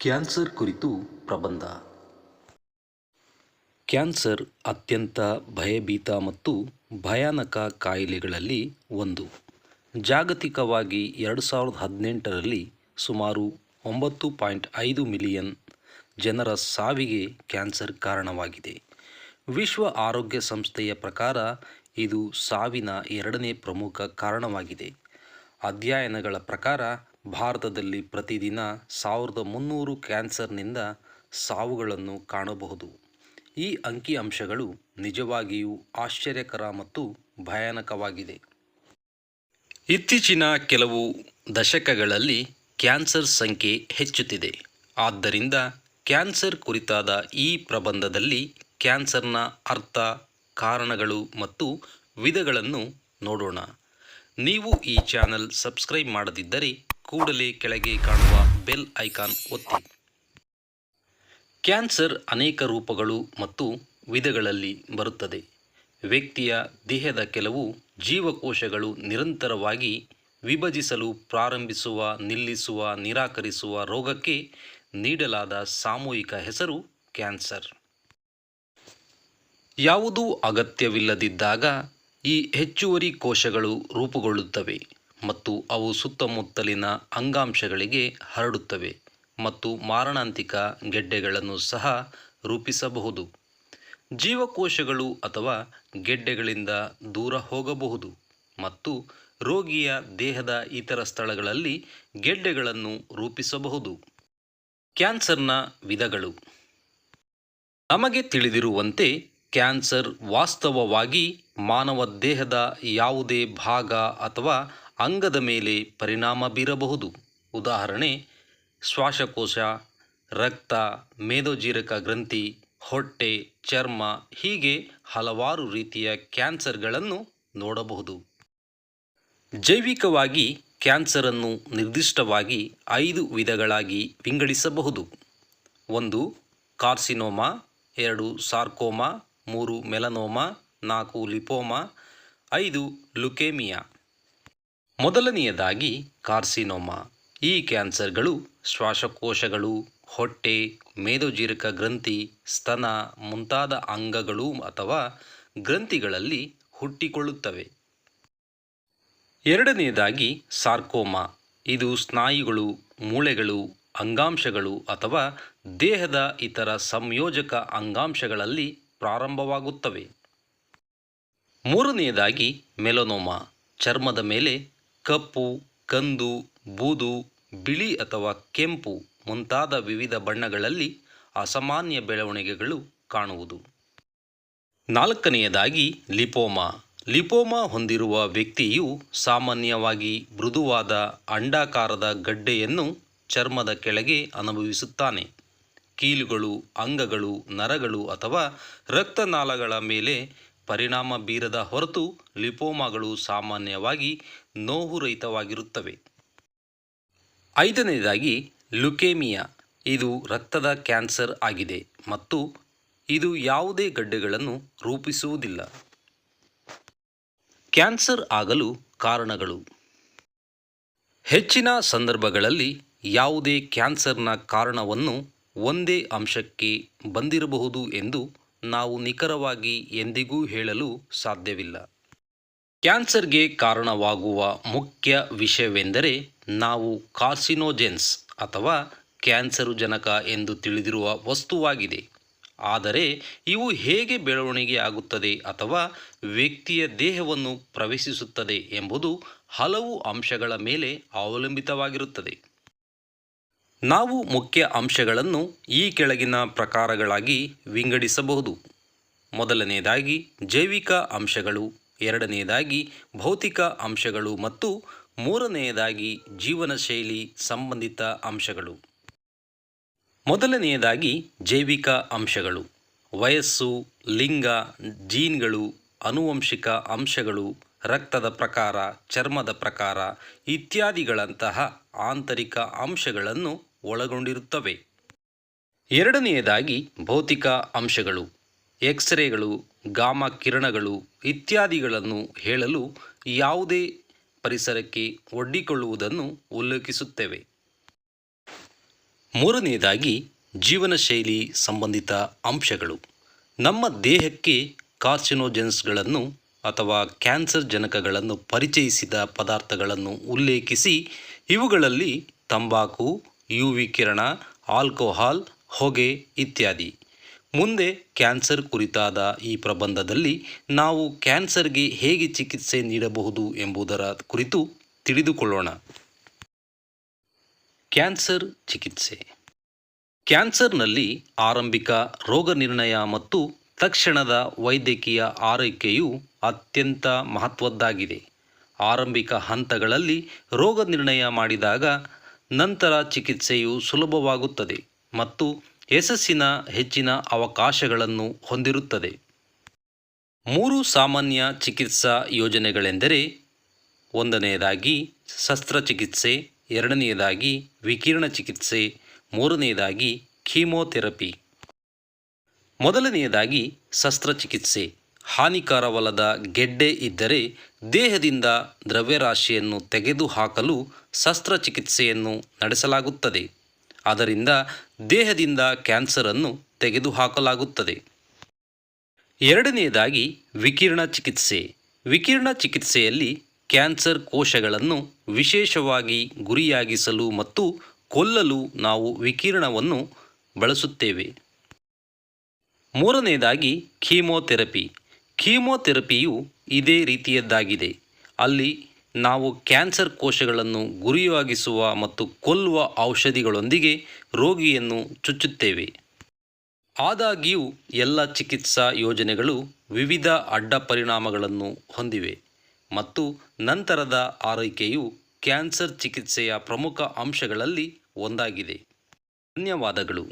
Cancer ಕುರಿತು ಪ್ರಬಂಧ. Cancer ಅತ್ಯಂತ ಭಯಭೀತ ಮತ್ತು ಭಯಾನಕ ಕಾಯಿಲೆಗಳಲ್ಲಿ ಒಂದು. ಜಾಗತಿಕವಾಗಿ ಎರಡು ಸಾವಿರದ ಹದಿನೆಂಟರಲ್ಲಿ ಸುಮಾರು ಒಂಬತ್ತು ಪಾಯಿಂಟ್ ಐದು ಮಿಲಿಯನ್ ಜನರ ಸಾವಿಗೆ ಕ್ಯಾನ್ಸರ್ ಕಾರಣವಾಗಿದೆ. ವಿಶ್ವ ಆರೋಗ್ಯ ಸಂಸ್ಥೆಯ ಪ್ರಕಾರ ಇದು ಸಾವಿನ ಎರಡನೇ ಪ್ರಮುಖ ಕಾರಣವಾಗಿದೆ. ಅಧ್ಯಯನಗಳ ಪ್ರಕಾರ ಭಾರತದಲ್ಲಿ ಪ್ರತಿದಿನ ಸಾವಿರದ ಮುನ್ನೂರು ಕ್ಯಾನ್ಸರ್ನಿಂದ ಸಾವುಗಳನ್ನು ಕಾಣಬಹುದು. ಈ ಅಂಕಿಅಂಶಗಳು ನಿಜವಾಗಿಯೂ ಆಶ್ಚರ್ಯಕರ ಮತ್ತು ಭಯಾನಕವಾಗಿದೆ. ಇತ್ತೀಚಿನ ಕೆಲವು ದಶಕಗಳಲ್ಲಿ ಕ್ಯಾನ್ಸರ್ ಸಂಖ್ಯೆ ಹೆಚ್ಚುತ್ತಿದೆ. ಆದ್ದರಿಂದ ಕ್ಯಾನ್ಸರ್ ಕುರಿತಾದ ಈ ಪ್ರಬಂಧದಲ್ಲಿ ಕ್ಯಾನ್ಸರ್ನ ಅರ್ಥ, ಕಾರಣಗಳು ಮತ್ತು ವಿಧಗಳನ್ನು ನೋಡೋಣ. ನೀವು ಈ ಚಾನಲ್ ಸಬ್ಸ್ಕ್ರೈಬ್ ಮಾಡದಿದ್ದರೆ ಕೂಡಲೇ ಕೆಳಗೆ ಕಾಣುವ ಬೆಲ್ ಐಕಾನ್ ಒತ್ತಿ. ಕ್ಯಾನ್ಸರ್ ಅನೇಕ ರೂಪಗಳು ಮತ್ತು ವಿಧಗಳಲ್ಲಿ ಬರುತ್ತದೆ. ವ್ಯಕ್ತಿಯ ದೇಹದ ಕೆಲವು ಜೀವಕೋಶಗಳು ನಿರಂತರವಾಗಿ ವಿಭಜಿಸಲು ಪ್ರಾರಂಭಿಸುವ, ನಿಲ್ಲಿಸುವ, ನಿರಾಕರಿಸುವ ರೋಗಕ್ಕೆ ನೀಡಲಾದ ಸಾಮೂಹಿಕ ಹೆಸರು ಕ್ಯಾನ್ಸರ್. ಯಾವುದೂ ಅಗತ್ಯವಿಲ್ಲದಿದ್ದಾಗ ಈ ಹೆಚ್ಚುವರಿ ಕೋಶಗಳು ರೂಪುಗೊಳ್ಳುತ್ತವೆ. ಮತ್ತು ಅವು ಸುತ್ತಮುತ್ತಲಿನ ಅಂಗಾಂಶಗಳಿಗೆ ಹರಡುತ್ತವೆ ಮತ್ತು ಮಾರಣಾಂತಿಕ ಗೆಡ್ಡೆಗಳನ್ನು ಸಹ ರೂಪಿಸಬಹುದು. ಜೀವಕೋಶಗಳು ಅಥವಾ ಗೆಡ್ಡೆಗಳಿಂದ ದೂರ ಹೋಗಬಹುದು ಮತ್ತು ರೋಗಿಯ ದೇಹದ ಇತರ ಸ್ಥಳಗಳಲ್ಲಿ ಗೆಡ್ಡೆಗಳನ್ನು ರೂಪಿಸಬಹುದು. ಕ್ಯಾನ್ಸರ್ನ ವಿಧಗಳು. ನಮಗೆ ತಿಳಿದಿರುವಂತೆ ಕ್ಯಾನ್ಸರ್ ವಾಸ್ತವವಾಗಿ ಮಾನವ ದೇಹದ ಯಾವುದೇ ಭಾಗ ಅಥವಾ ಅಂಗದ ಮೇಲೆ ಪರಿಣಾಮ ಬೀರಬಹುದು. ಉದಾಹರಣೆ, ಶ್ವಾಸಕೋಶ, ರಕ್ತ, ಮೇದೋಜೀರಕ ಗ್ರಂಥಿ, ಹೊಟ್ಟೆ, ಚರ್ಮ ಹೀಗೆ ಹಲವಾರು ರೀತಿಯ ಕ್ಯಾನ್ಸರ್ಗಳನ್ನು ನೋಡಬಹುದು. ಜೈವಿಕವಾಗಿ ಕ್ಯಾನ್ಸರನ್ನು ನಿರ್ದಿಷ್ಟವಾಗಿ ಐದು ವಿಧಗಳಾಗಿ ವಿಂಗಡಿಸಬಹುದು. ಒಂದು, ಕಾರ್ಸಿನೋಮಾ, ಎರಡು, ಸಾರ್ಕೋಮಾ, ಮೂರು, ಮೆಲನೋಮಾ, ನಾಲ್ಕು, ಲಿಪೋಮಾ, ಐದು, ಲುಕೇಮಿಯಾ. ಮೊದಲನೆಯದಾಗಿ ಕಾರ್ಸಿನೋಮಾ. ಈ ಕ್ಯಾನ್ಸರ್ಗಳು, ಶ್ವಾಸಕೋಶಗಳು, ಹೊಟ್ಟೆ, ಮೇದೋಜೀರಕ ಗ್ರಂಥಿ, ಸ್ತನ ಮುಂತಾದ ಅಂಗಗಳು ಅಥವಾ ಗ್ರಂಥಿಗಳಲ್ಲಿ ಹುಟ್ಟಿಕೊಳ್ಳುತ್ತವೆ. ಎರಡನೆಯದಾಗಿ ಸಾರ್ಕೋಮಾ. ಇದು ಸ್ನಾಯುಗಳು, ಮೂಳೆಗಳು, ಅಂಗಾಂಶಗಳು ಅಥವಾ ದೇಹದ ಇತರ ಸಂಯೋಜಕ ಅಂಗಾಂಶಗಳಲ್ಲಿ ಪ್ರಾರಂಭವಾಗುತ್ತವೆ. ಮೂರನೆಯದಾಗಿ ಮೆಲೊನೋಮಾ. ಚರ್ಮದ ಮೇಲೆ ಕಪ್ಪು, ಕಂದು, ಬೂದು, ಬಿಳಿ ಅಥವಾ ಕೆಂಪು ಮುಂತಾದ ವಿವಿಧ ಬಣ್ಣಗಳಲ್ಲಿ ಅಸಾಮಾನ್ಯ ಬೆಳವಣಿಗೆಗಳು ಕಾಣುವುದು. ನಾಲ್ಕನೆಯದಾಗಿ ಲಿಪೋಮಾ. ಲಿಪೋಮಾ ಹೊಂದಿರುವ ವ್ಯಕ್ತಿಯು ಸಾಮಾನ್ಯವಾಗಿ ಮೃದುವಾದ ಅಂಡಾಕಾರದ ಗಡ್ಡೆಯನ್ನು ಚರ್ಮದ ಕೆಳಗೆ ಅನುಭವಿಸುತ್ತಾನೆ. ಕೀಲುಗಳು, ಅಂಗಗಳು, ನರಗಳು ಅಥವಾ ರಕ್ತನಾಳಗಳ ಮೇಲೆ ಪರಿಣಾಮ ಬೀರದ ಹೊರತು ಲಿಪೋಮಾಗಳು ಸಾಮಾನ್ಯವಾಗಿ ನೋವುರಹಿತವಾಗಿರುತ್ತವೆ ಐದನೆಯದಾಗಿ ಲುಕೇಮಿಯಾ. ಇದು ರಕ್ತದ ಕ್ಯಾನ್ಸರ್ ಆಗಿದೆ ಮತ್ತು ಇದು ಯಾವುದೇ ಗಡ್ಡೆಗಳನ್ನು ರೂಪಿಸುವುದಿಲ್ಲ. ಕ್ಯಾನ್ಸರ್ ಆಗಲು ಕಾರಣಗಳು. ಹೆಚ್ಚಿನ ಸಂದರ್ಭಗಳಲ್ಲಿ ಯಾವುದೇ ಕ್ಯಾನ್ಸರ್ನ ಕಾರಣವನ್ನು ಒಂದೇ ಅಂಶಕ್ಕೆ ಬಂದಿರಬಹುದು ಎಂದು ನಾವು ನಿಖರವಾಗಿ ಎಂದಿಗೂ ಹೇಳಲು ಸಾಧ್ಯವಿಲ್ಲ. ಕ್ಯಾನ್ಸರ್ಗೆ ಕಾರಣವಾಗುವ ಮುಖ್ಯ ವಿಷಯವೆಂದರೆ ನಾವು ಕಾರ್ಸಿನೋಜೆನ್ಸ್ ಅಥವಾ ಕ್ಯಾನ್ಸರುಜನಕ ಎಂದು ತಿಳಿದಿರುವ ವಸ್ತುವಾಗಿದೆ. ಆದರೆ ಇವು ಹೇಗೆ ಬೆಳವಣಿಗೆ ಆಗುತ್ತದೆ ಅಥವಾ ವ್ಯಕ್ತಿಯ ದೇಹವನ್ನು ಪ್ರವೇಶಿಸುತ್ತದೆ ಎಂಬುದು ಹಲವು ಅಂಶಗಳ ಮೇಲೆ ಅವಲಂಬಿತವಾಗಿರುತ್ತದೆ. ನಾವು ಮುಖ್ಯ ಅಂಶಗಳನ್ನು ಈ ಕೆಳಗಿನ ಪ್ರಕಾರಗಳಾಗಿ ವಿಂಗಡಿಸಬಹುದು. ಮೊದಲನೆಯದಾಗಿ ಜೈವಿಕ ಅಂಶಗಳು, ಎರಡನೆಯದಾಗಿ ಭೌತಿಕ ಅಂಶಗಳು ಮತ್ತು ಮೂರನೆಯದಾಗಿ ಜೀವನ ಶೈಲಿ ಸಂಬಂಧಿತ ಅಂಶಗಳು. ಮೊದಲನೆಯದಾಗಿ ಜೈವಿಕ ಅಂಶಗಳು, ವಯಸ್ಸು, ಲಿಂಗ, ಜೀನ್ಗಳು, ಆನುವಂಶಿಕ ಅಂಶಗಳು, ರಕ್ತದ ಪ್ರಕಾರ, ಚರ್ಮದ ಪ್ರಕಾರ ಇತ್ಯಾದಿಗಳಂತಹ ಆಂತರಿಕ ಅಂಶಗಳನ್ನು ಒಳಗೊಂಡಿರುತ್ತವೆ. ಎರಡನೆಯದಾಗಿ ಭೌತಿಕ ಅಂಶಗಳು, ಎಕ್ಸ್ರೇಗಳು, ಗಾಮ ಕಿರಣಗಳು ಇತ್ಯಾದಿಗಳನ್ನು ಹೇಳಲು ಯಾವುದೇ ಪರಿಸರಕ್ಕೆ ಒಡ್ಡಿಕೊಳ್ಳುವುದನ್ನು ಉಲ್ಲೇಖಿಸುತ್ತೇವೆ. ಮೂರನೆಯದಾಗಿ ಜೀವನ ಶೈಲಿ ಸಂಬಂಧಿತ ಅಂಶಗಳು. ನಮ್ಮ ದೇಹಕ್ಕೆ ಕಾರ್ಸಿನೋಜೆನ್ಸ್ಗಳನ್ನು ಅಥವಾ ಕ್ಯಾನ್ಸರ್ ಜನಕಗಳನ್ನು ಪರಿಚಯಿಸಿದ ಪದಾರ್ಥಗಳನ್ನು ಉಲ್ಲೇಖಿಸಿ ಇವುಗಳಲ್ಲಿ ತಂಬಾಕು ಯು ವಿಕಿರಣ ಆಲ್ಕೋಹಾಲ್, ಹೊಗೆ ಇತ್ಯಾದಿ. ಮುಂದೆ ಕ್ಯಾನ್ಸರ್ ಕುರಿತಾದ ಈ ಪ್ರಬಂಧದಲ್ಲಿ ನಾವು ಕ್ಯಾನ್ಸರ್ಗೆ ಹೇಗೆ ಚಿಕಿತ್ಸೆ ನೀಡಬಹುದು ಎಂಬುದರ ಕುರಿತು ತಿಳಿದುಕೊಳ್ಳೋಣ. ಕ್ಯಾನ್ಸರ್ ಚಿಕಿತ್ಸೆ. ಕ್ಯಾನ್ಸರ್ನಲ್ಲಿ ಆರಂಭಿಕ ರೋಗ ನಿರ್ಣಯ ಮತ್ತು ತಕ್ಷಣದ ವೈದ್ಯಕೀಯ ಆರೈಕೆಯು ಅತ್ಯಂತ ಮಹತ್ವದ್ದಾಗಿದೆ. ಆರಂಭಿಕ ಹಂತಗಳಲ್ಲಿ ರೋಗ ನಿರ್ಣಯ ಮಾಡಿದಾಗ ನಂತರ ಚಿಕಿತ್ಸೆಯು ಸುಲಭವಾಗುತ್ತದೆ ಮತ್ತು ಯಶಸ್ಸಿನ ಹೆಚ್ಚಿನ ಅವಕಾಶಗಳನ್ನು ಹೊಂದಿರುತ್ತದೆ. ಮೂರು ಸಾಮಾನ್ಯ ಚಿಕಿತ್ಸಾ ಯೋಜನೆಗಳೆಂದರೆ ಒಂದನೆಯದಾಗಿ ಶಸ್ತ್ರಚಿಕಿತ್ಸೆ, ಎರಡನೆಯದಾಗಿ ವಿಕಿರಣ ಚಿಕಿತ್ಸೆ, ಮೂರನೆಯದಾಗಿ ಕೀಮೋಥೆರಪಿ. ಮೊದಲನೆಯದಾಗಿ ಶಸ್ತ್ರಚಿಕಿತ್ಸೆ. ಹಾನಿಕಾರವಲ್ಲದ ಗೆಡ್ಡೆ ಇದ್ದರೆ ದೇಹದಿಂದ ದ್ರವ್ಯರಾಶಿಯನ್ನು ತೆಗೆದುಹಾಕಲು ಶಸ್ತ್ರಚಿಕಿತ್ಸೆಯನ್ನು ನಡೆಸಲಾಗುತ್ತದೆ. ಅದರಿಂದ ದೇಹದಿಂದ ಕ್ಯಾನ್ಸರನ್ನು ತೆಗೆದುಹಾಕಲಾಗುತ್ತದೆ. ಎರಡನೆಯದಾಗಿ ವಿಕಿರಣ ಚಿಕಿತ್ಸೆ. ವಿಕಿರಣ ಚಿಕಿತ್ಸೆಯಲ್ಲಿ ಕ್ಯಾನ್ಸರ್ ಕೋಶಗಳನ್ನು ವಿಶೇಷವಾಗಿ ಗುರಿಯಾಗಿಸಲು ಮತ್ತು ಕೊಲ್ಲಲು ನಾವು ವಿಕಿರಣವನ್ನು ಬಳಸುತ್ತೇವೆ. ಮೂರನೆಯದಾಗಿ ಕೀಮೋಥೆರಪಿ. ಕೀಮೋಥೆರಪಿಯು ಇದೇ ರೀತಿಯದ್ದಾಗಿದೆ. ಅಲ್ಲಿ ನಾವು ಕ್ಯಾನ್ಸರ್ ಕೋಶಗಳನ್ನು ಗುರಿಯಾಗಿಸುವ ಮತ್ತು ಕೊಲ್ಲುವ ಔಷಧಿಗಳೊಂದಿಗೆ ರೋಗಿಯನ್ನು ಚುಚ್ಚುತ್ತೇವೆ. ಆದಾಗ್ಯೂ, ಎಲ್ಲ ಚಿಕಿತ್ಸಾ ಯೋಜನೆಗಳು ವಿವಿಧ ಅಡ್ಡ ಪರಿಣಾಮಗಳನ್ನು ಹೊಂದಿವೆ ಮತ್ತು ನಂತರದ ಆರೈಕೆಯು ಕ್ಯಾನ್ಸರ್ ಚಿಕಿತ್ಸೆಯ ಪ್ರಮುಖ ಅಂಶಗಳಲ್ಲಿ ಒಂದಾಗಿದೆ. ಧನ್ಯವಾದಗಳು.